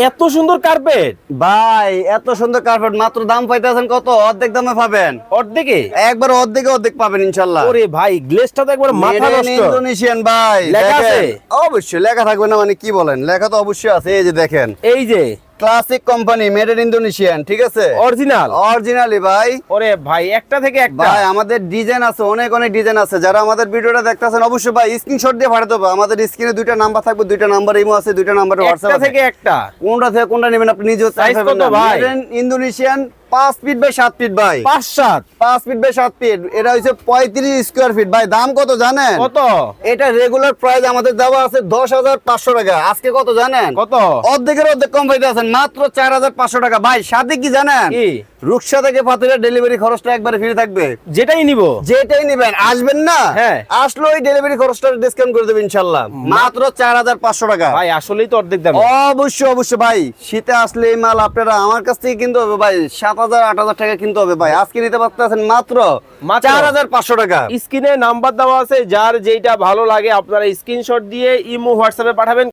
এত সুন্দর কার্পেট ভাই এত সুন্দর কার্পেট মাত্র দাম পাইতেছেন কত? অর্ধেক দামে পাবেন। অর্ধেকে? একবার অর্ধেকে অর্ধেক পাবেন ইনশাল্লাহ। ওরে ভাই গ্লেসটা তো একবার মাথা নষ্ট। ইন্দোনেশিয়ান ভাই লেখা আছে? অবশ্যই লেখা থাকবে না মানে কি বলেন? লেখা তো অবশ্যই আছে এই যে দেখেন। এই যে classic company made in Indonesian ঠিক আছে? অরিজিনাল অরিজিনালি ভাই। ওরে ভাই একটা থেকে একটা। ভাই আমাদের ডিজাইন আছে অনেক অনেক ডিজাইন আছে। যারা আমাদের ভিডিওটা দেখতেছেন অবশ্যই ভাই স্ক্রিনশট দিয়ে পাঠাতে হবে আমাদের স্ক্রিনে দুইটা নাম্বার থাকবে দুইটা নাম্বার ইমো আছে দুইটা নাম্বার হোয়াটসঅ্যাপ থেকে একটা। কোনটা থেকে কোনটা নেবেন আপনি নিজে সাইজ কত ভাই? ইন্দোনেশিয়ান পাঁচ ফিট বাই সাত ফিট ভাই। পাঁচ সাত? পাঁচ ফিট বাই সাত ফিট। এটা হচ্ছে পঁয়ত্রিশ স্কোয়ার ফিট ভাই দাম কত জানেন? কত? এটা রেগুলার প্রাইস আমাদের দেওয়া আছে দশ হাজার পাঁচশো টাকা। আজকে কত জানেন? কত? অর্ধেকের অর্ধেক কম পাইতে আছেন মাত্র চার হাজার পাঁচশো টাকা। ভাই সাথে কি জানেন? রুকসা থেকে পাতুলের ডেলিভারি খরচটা একবারে ফ্রি থাকবে। যেটাই নিব। যেটাই নিবেন আসবেন না? হ্যাঁ। আসলে ওই ডেলিভারি খরচটা ডিসকাউন্ট করে দেবে ইনশাল্লাহ মাত্র চার হাজার পাঁচশো টাকা। ভাই আসলেই তো অর্ধেক দাম। অবশ্যই অবশ্যই ভাই। শীতে আসলে এই মাল আপনারা আমার কাছ থেকে কিনতে হবে ভাই। সাত হাজার আট হাজার টাকা কিনতে হবে ভাই। আজকে নিতে পারতেছেন মাত্র মাত্র? চার হাজার পাঁচশো টাকা। স্ক্রিনে নাম্বার দেওয়া আছে যার যেটা ভালো লাগে আপনারা স্ক্রিনশট দিয়ে ইমো হোয়াটসঅ্যাপে পাঠাবেন।